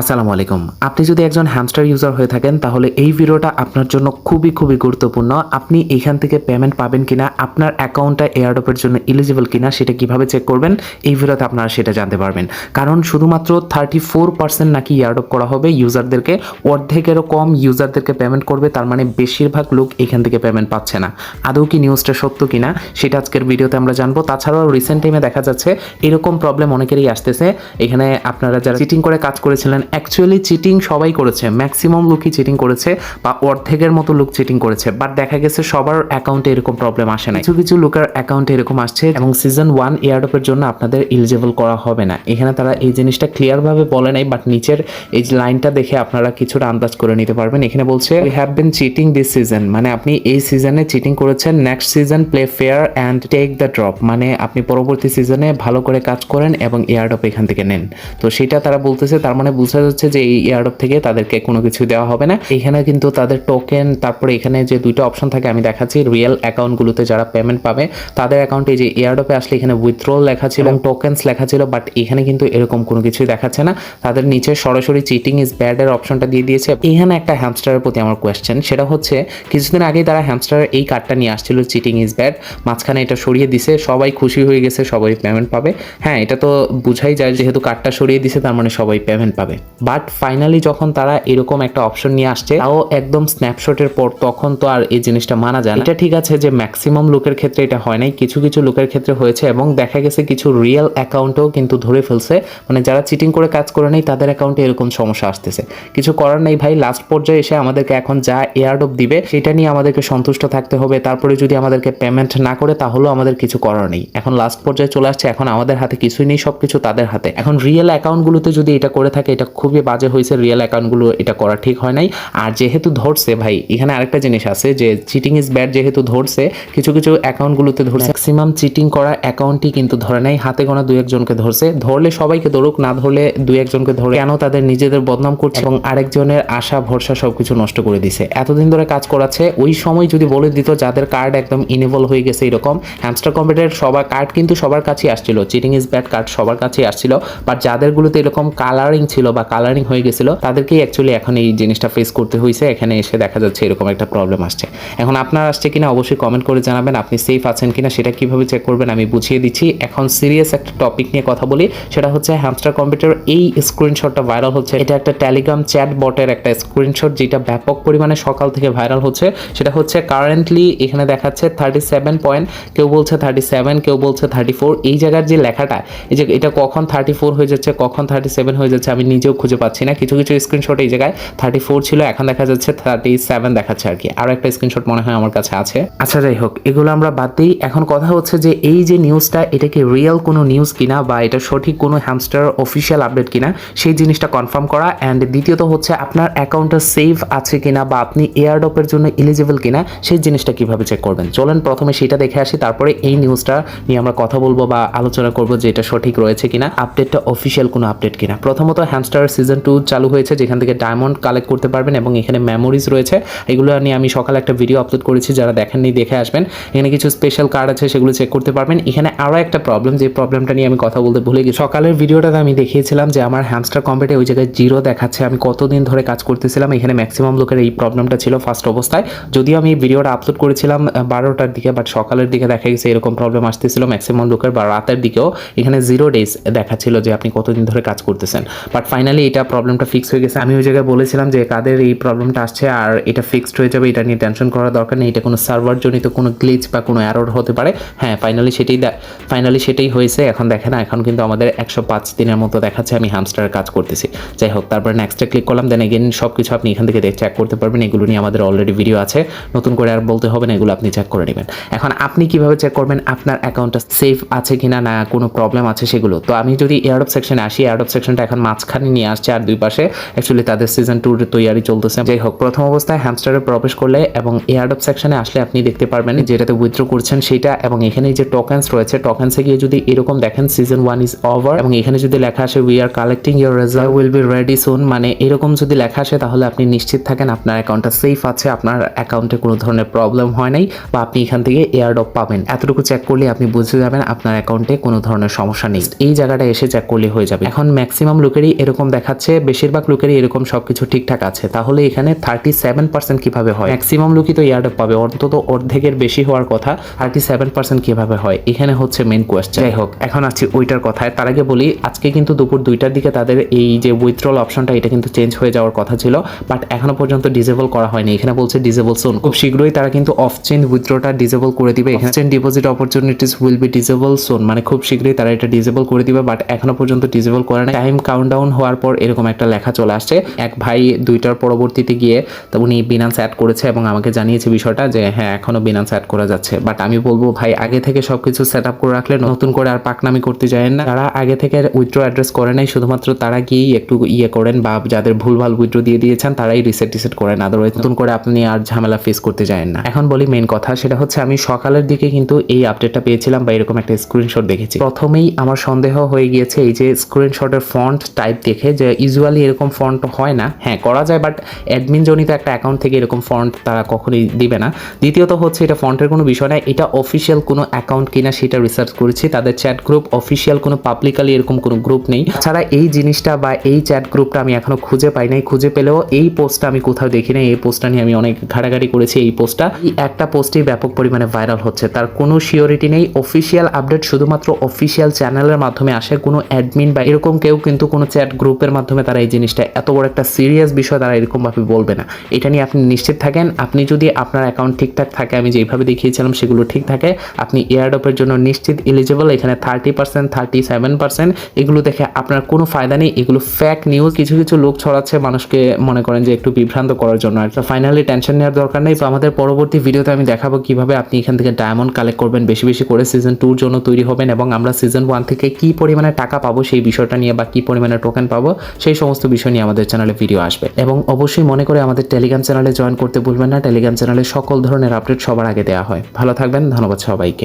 আসসালামু আলাইকুম। আপনি যদি একজন হ্যামস্টার ইউজার হয়ে থাকেন, তাহলে এই ভিডিওটা আপনার জন্য খুবই খুবই গুরুত্বপূর্ণ। আপনি এখান থেকে পেমেন্ট পাবেন কিনা, আপনার অ্যাকাউন্টটা এয়ারডপের জন্য এলিজিবল কিনা, সেটা কীভাবে চেক করবেন, এই ভিডিওতে আপনারা সেটা জানতে পারবেন। কারণ শুধুমাত্র থার্টি ফোর পার্সেন্ট নাকি এয়ারডপ করা হবে ইউজারদেরকে অর্ধেকেরও কম ইউজারদেরকে পেমেন্ট করবে, তার মানে বেশিরভাগ লোক এখান থেকে পেমেন্ট পাচ্ছে না। আদৌ কি নিউজটা সত্য কিনা, সেটা আজকের ভিডিওতে আমরা জানব। তাছাড়াও রিসেন্ট টাইমে দেখা যাচ্ছে, এরকম প্রবলেম অনেকেরই আসতেছে। এখানে আপনারা যারা চিটিং করে কাজ করেছিলেন অ্যাকচুয়ালি চিটিং সবাই করেছে। ম্যাক্সিমাম লোকই চিটিং করেছে বা অর্ধেকের মতো লোক চিটিং করেছে। বাট দেখা গেছে সবার অ্যাকাউন্টে এরকম প্রবলেম আসে না কিছু কিছু লোকের অ্যাকাউন্টে এরকম আসছে এবং সিজন ওয়ান এয়ারডপের জন্য আপনাদের এলিজিবল করা হবে না। এখানে তারা এই জিনিসটা ক্লিয়ারভাবে বলে নাই বাট নিচের এই লাইনটা দেখে আপনারা কিছুটা আন্দাজ করে নিতে পারবেন। এখানে বলছে we have been cheating this season মানে আপনি এই সিজনে চিটিং করেছেন। Next season play fair and take the drop মানে আপনি পরবর্তী সিজনে ভালো করে কাজ করেন এবং এয়ারডপ এখান থেকে নেন। তো সেটা তারা বলতেছে, তার মানে বোঝা যাচ্ছে যে এই এয়ারডপ থেকে তাদেরকে কোনো কিছু দেওয়া হবে না। এখানে কিন্তু তাদের টোকেন তারপরে এখানে যে দুইটা অপশন থাকে আমি দেখাচ্ছি রিয়েল অ্যাকাউন্টগুলোতে যারা পেমেন্ট পাবে তাদের অ্যাকাউন্টে যে এয়ারডপে আসলে এখানে উইথড্রল লেখা ছিল এবং টোকেন্স লেখা ছিল বাট এখানে কিন্তু এরকম কোনো কিছুই দেখাচ্ছে না। তাদের নিচে সরাসরি চিটিং ইজ ব্যাড এর অপশনটা দিয়ে দিয়েছে। এখানে একটা হ্যামস্টারের প্রতি আমার কোয়েশ্চেন সেটা হচ্ছে কিছুদিন আগেই তারা হ্যামস্টারের এই কার্ডটা নিয়ে আসছিল চিটিং ইজ ব্যাড মাঝখানে এটা সরিয়ে দিছে সবাই খুশি হয়ে গেছে সবাই পেমেন্ট পাবে। হ্যাঁ এটা তো বুঝাই যায় যেহেতু কার্ডটা সরিয়ে দিছে তার মানে সবাই পেমেন্ট পাবে। বাট ফাইনালি যখন তারা এরকম একটা অপশন নিয়ে আসছে, তাও একদম স্ন্যাপশটের পর তখন তো আর এই জিনিসটা মানা যায় এটা ঠিক আছে যে ম্যাক্সিমাম লোকের ক্ষেত্রে এটা হয় নাই, কিছু কিছু লোকের ক্ষেত্রে হয়েছে এবং দেখা গেছে কিছু রিয়েল অ্যাকাউন্টও কিন্তু ধরে ফেলছে। মানে যারা চিটিং করে কাজ করে নেই, তাদের অ্যাকাউন্টে এরকম সমস্যা আসতেছে। কিছু করার নেই ভাই লাস্ট পর্যায়ে এসে আমাদেরকে এখন যা এয়ারডপ দিবে, সেটা নিয়ে আমাদেরকে সন্তুষ্ট থাকতে হবে। তারপরে যদি আমাদেরকে পেমেন্ট না করে, তাহলেও আমাদের কিছু করার নেই। এখন লাস্ট পর্যায়ে চলে আসছে, এখন আমাদের হাতে কিছুই নেই সব কিছু তাদের হাতে। এখন রিয়েল অ্যাকাউন্টগুলোতে যদি এটা করে থাকে, এটা খুবই বাজে হয়েছে রিয়েল অ্যাকাউন্টগুলো এটা করা ঠিক হয় নাই। আর যেহেতু ধরছে, ভাই, এখানে আরেকটা জিনিস আছে যে চিটিং ইজ ব্যাড যেহেতু ধরছে, কিছু কিছু অ্যাকাউন্টগুলোতে ধরছে। ম্যাক্সিমাম চিটিং করা অ্যাকাউন্টই কিন্তু ধরে নাই, হাতে গোনা দু একজনকে ধরছে। ধরলে সবাইকে ধরুক, না ধরলে দু একজনকে ধরে কেন তাদের নিজেদের বদনাম করছে এবং আরেকজনের আশা, ভরসা সবকিছু নষ্ট করে দিছে। এতদিন ধরে কাজ করাচ্ছে, ওই সময় যদি বলে দিত যাদের কার্ড একদম ইনেবল হয়ে গেছে এরকম হ্যামস্টার কম্পিউটার সবার কার্ড কিন্তু সবার কাছেই আসছিল। চিটিং ইজ ব্যাড কার্ড সবার কাছেই আসছিল বাট যাদেরগুলোতে এরকম কালারিং ছিল বা কালারিং হয়ে গেছিল, তাদেরকেই অ্যাকচুয়ালি এখন এই জিনিসটা ফেস করতে হয়েছে এখানে এসে দেখা যাচ্ছে এরকম একটা প্রবলেম আসছে। এখন আপনার আসছে কিনা অবশ্যই কমেন্ট করে জানাবেন, আপনি সেফ আছেন কিনা সেটা কীভাবে চেক করবেন আমি বুঝিয়ে দিচ্ছি। এখন সিরিয়াস একটা টপিক নিয়ে কথা বলি, সেটা হচ্ছে হ্যামস্টার কম্পিউটার এই স্ক্রিনশটটা ভাইরাল হচ্ছে। এটা একটা টেলিগ্রাম চ্যাট বটের একটা স্ক্রিনশট যেটা ব্যাপক পরিমাণে সকাল থেকে ভাইরাল হচ্ছে। সেটা হচ্ছে কারেন্টলি এখানে দেখাচ্ছে থার্টি সেভেন পয়েন্ট কেউ বলছে থার্টি সেভেন কেউ বলছে থার্টি ফোর এই জায়গার যে লেখাটা, এই যে এটা কখন থার্টি ফোর হয়ে যাচ্ছে, কখন থার্টি সেভেন হয়ে যাচ্ছে, আমি নিজেও খুঁজে পাচ্ছি না। কিছু কিছু স্ক্রিনশট এই জায়গায়। থার্টি ফোর ছিল, এখন দেখা যাচ্ছে থার্টি সেভেন দেখাচ্ছে আর কি। আরও একটা স্ক্রিনশট মনে হয় আমার কাছে আছে। আচ্ছা যাই হোক, এগুলো আমরা বাদ দিই। এখন কথা হচ্ছে যে, এই যে নিউজটা এটা কি রিয়েল কোনো নিউজ কিনা বা এটা সঠিক কোনো হ্যামস্টার অফিসিয়াল আপডেট কিনা, সেই জিনিসটা কনফার্ম করা। অ্যান্ড দ্বিতীয়ত হচ্ছে, আপনার অ্যাকাউন্টটা সেভ আছে কিনা বা আপনি এয়ারডপের জন্য এলিজিবল কিনা, সেই জিনিসটা কীভাবে চেক করবেন? চলেন, প্রথমে সেটা দেখে আসি, তারপরে এই নিউজটা নিয়ে আমরা কথা বলব বা আলোচনা করব যে এটা সঠিক রয়েছে কিনা আপডেটটা অফিসিয়াল কোনো আপডেট কিনা। প্রথমত হ্যামস্টার সিজন টু চালু হয়েছে, যেখান থেকে ডায়মন্ড কালেক্ট করতে পারবেন এবং এখানে মেমোরিজ রয়েছে। এগুলো নিয়ে আমি সকালে একটা ভিডিও আপলোড করেছি, যারা দেখেননি দেখে আসবেন। এখানে কিছু স্পেশাল কার্ড আছে, সেগুলো চেক করতে পারবেন। এখানে আরও একটা প্রবলেম যে প্রবলেমটা নিয়ে আমি কথা বলতে ভুলে গেছি। সকালের ভিডিওটাতে আমি দেখিয়েছিলাম যে আমার হ্যামস্টার কম্পিউটার ওই জায়গায় জিরো দেখাচ্ছে। আমি কতদিন ধরে কাজ করতেছিলাম, এখানে ম্যাক্সিমাম লোকের এই প্রবলেমটা ছিল ফার্স্ট অবস্থায়। যদিও আমি ভিডিওটা আপলোড করেছিলাম বারোটার দিকে বাট সকালের দিকে দেখা গেছে এরকম প্রবলেম আসতেছিল ম্যাক্সিমাম লোকের, বা রাতের দিকেও। এখানে জিরো ডেজ দেখাচ্ছিল যে আপনি কতদিন ধরে কাজ করতেছেন। বাট ফাইনালি এটা প্রবলেমটা ফিক্স হয়ে গেছে। আমি ওই জায়গায় বলেছিলাম যে কাদের এই প্রবলেমটা আসছে আর এটা ফিক্সড হয়ে যাবে, এটা নিয়ে টেনশন করার দরকার নেই। এটা কোনো সার্ভার জনিত কোনো গ্লিচ বা কোনো অ্যারোর হতে পারে। হ্যাঁ ফাইনালি সেটাই ফাইনালি সেটাই হয়েছে। এখন দেখে না, এখন কিন্তু আমাদের একশো পাঁচ দিনের মতো দেখাচ্ছে আমি হ্যামস্টারের কাজ করতেছি। যাই হোক, তারপরে নেক্সটে ক্লিক করলাম দেন এগেন সব কিছু আপনি এখান থেকে চেক করতে পারবেন। এগুলো নিয়ে আমাদের অলরেডি ভিডিও আছে। নতুন করে আর বলতে হবে না, এগুলো আপনি চেক করে নেবেন। এখন আপনি কীভাবে চেক করবেন? আপনার অ্যাকাউন্টটা সেফ আছে কিনা না কোনো প্রবলেম আছে সেগুলো। তো আমি যদি এয়ারডপ সেকশনে আসি এয়ারডপ সেকশনটা এখন মাঝখানে নিয়ে আসছে আর দুই পাশে অ্যাকচুয়ালি তাদের সিজন টুর তৈরি চলতেছে। যাই হোক, প্রথম অবস্থায় হ্যামস্টারে প্রবেশ করলে এবং এয়ারডপ সেকশনে আসলে আপনি দেখতে পারবেন যেটাতে উইথড্র করছেন সেটা এবং এখানে যে টোকেন্স রয়েছে টোকেন্সে গিয়ে যদি এরকম দেখেন সিজন ওয়ান ইজ ওভার এবং এখানে যদি লেখা আসে we are collecting your result will be ready soon মানে এরকম যদি লেখা আসে তাহলে আপনি নিশ্চিত থাকেন আপনার অ্যাকাউন্টটা সেফ আছে, আপনার অ্যাকাউন্টে কোনো ধরনের প্রবলেম হয় নাই বা আপনি এখান থেকে এয়ারডপ পাবেন। এতটুকু চেক করলে আপনি বুঝে যাবেন আপনার অ্যাকাউন্টে কোনো ধরনের সমস্যা নেই। এই জায়গাটা এসে চেক করলে হয়ে যাবে। এখন ম্যাক্সিমাম লোকেরই এরকম এরকম দেখাচ্ছে বেশিরভাগ লোকেরই এরকম সবকিছু ঠিকঠাক আছে। তাহলে এখানে থার্টি সেভেন পার্সেন্ট কীভাবে হয়? ম্যাক্সিমাম লোকই তো ইয়ারডপ পাবে অন্তত অর্ধেকের বেশি হওয়ার কথা থার্টি সেভেন পার্সেন্ট কীভাবে হয়? এখানে হচ্ছে মেন কোয়েশ্চেন যাই হোক এখন আছি ওইটার কথায়। তার আগে বলি আজকে কিন্তু দুপুর দুইটার দিকে তাদের এই যে উইথড্রল অপশনটা এটা কিন্তু চেঞ্জ হয়ে যাওয়ার কথা ছিল বাট এখনও পর্যন্ত ডিজেবল করা হয়নি। এখানে বলছে ডিজেবল সোন খুব শীঘ্রই তারা কিন্তু অফ চেন উইথড্রটা ডিজেবল করে দিবে। এখানে chain deposit opportunities will be disable soon মানে খুব শীঘ্রই তারা এটা ডিজেবল করে দিবে বাট এখনও পর্যন্ত ডিজেবল করে না টাইম কাউন্টডাউন হওয়ার পর এরকম একটা লেখা চলে আসছে। এক ভাই দুইটার পরবর্তীতে গিয়ে তো উনি বিনান্স অ্যাড করেছে এবং আমাকে জানিয়েছে বিষয়টা যে হ্যাঁ এখনও বিনান্স অ্যাড করা যাচ্ছে। বাট আমি বলব, ভাই, আগে থেকে সবকিছু সেট আপ করে রাখলে নতুন করে আর পাকনামি করতে যায়েন না। তারা আগে থেকে উইথড্র অ্যাড্রেস করে নাই, শুধুমাত্র তারা গিয়েই একটু ইয়ে করেন বা যাদের ভুলভাল উইথড্র দিয়ে দিয়েছেন, তারাই রিসেট টিসেট করেন। আদারওয়াইজ নতুন করে আপনি আর ঝামেলা ফেস করতে যায়েন না। এখন বলি মেন কথা, সেটা হচ্ছে আমি সকালের দিকে কিন্তু এই আপডেটটা পেয়েছিলাম বা এরকম একটা স্ক্রিনশট দেখেছি। প্রথমেই আমার সন্দেহ হয়ে গিয়েছে এই যে স্ক্রিনশটের ফন্ট টাইপ দেখে যে ইউজুয়ালি এরকম ফন্ট হয় না। হ্যাঁ করা যায় বাট অ্যাডমিন জনিত একটা অ্যাকাউন্ট থেকে এরকম ফন্ট তারা কখনোই দিবে না। দ্বিতীয়ত হচ্ছে এটা ফন্টের কোনো বিষয় না, এটা অফিসিয়াল কোনো অ্যাকাউন্ট কিনা সেটা রিসার্চ করেছি। তাদের চ্যাট গ্রুপ অফিসিয়াল কোনো পাবলিকালি এরকম কোনো গ্রুপ নেই। ছাড়া এই জিনিসটা বা এই চ্যাট গ্রুপটা আমি এখনও খুঁজে পাই নাই। খুঁজে পেলেও এই পোস্টটা আমি কোথাও দেখি নাই। এই পোস্টটা নিয়ে আমি অনেক ঘাটাঘাটি করেছি এই পোস্টটা একটা পোস্টেই ব্যাপক পরিমাণে ভাইরাল হচ্ছে। তার কোনো শিওরিটি নেই। অফিসিয়াল আপডেট শুধুমাত্র অফিসিয়াল চ্যানেলের মাধ্যমে আসে। কোনো অ্যাডমিন বা এরকম কেউ কিন্তু কোনো চ্যাট গ্রুপের মাধ্যমে তারা এই জিনিসটা এত বড় একটা সিরিয়াস বিষয় তারা এরকমভাবে বলবে না। এটা নিয়ে আপনি নিশ্চিত থাকেন। আপনি যদি আপনার অ্যাকাউন্ট ঠিকঠাক থাকে, আমি যেভাবে দেখিয়েছিলাম সেগুলো ঠিক থাকে। আপনি এয়ারডপের জন্য নিশ্চিত এলিজিবল এখানে thirty percent thirty seven percent এগুলো দেখে আপনার কোনো ফায়দা নেই। এগুলো ফ্যাক নিউজ কিছু কিছু লোক ছড়াচ্ছে মানুষকে মনে করেন যে একটু বিভ্রান্ত করার জন্য। আর ফাইনালি টেনশন নেওয়ার দরকার নেই। তো আমাদের পরবর্তী ভিডিওতে আমি দেখাবো কীভাবে আপনি এখান থেকে ডায়মন্ড কালেক্ট করবেন। বেশি বেশি করে সিজন টুর জন্য তৈরি হবেন এবং আমরা সিজন ওয়ান থেকে কি পরিমাণে টাকা পাবো সেই বিষয়টা নিয়ে বা কি পরিমাণে টোকেন পাবো সেই সমস্ত বিষয় নিয়ে আমাদের চ্যানেলে ভিডিও আসবে। এবং অবশ্যই মনে করে আমাদের টেলিগ্রাম চ্যানেলে জয়েন করতে ভুলবেন না। টেলিগ্রাম চ্যানেলে সকল ধরনের আপডেট সবার আগে দেওয়া হয়। ভালো থাকবেন, ধন্যবাদ সবাইকে।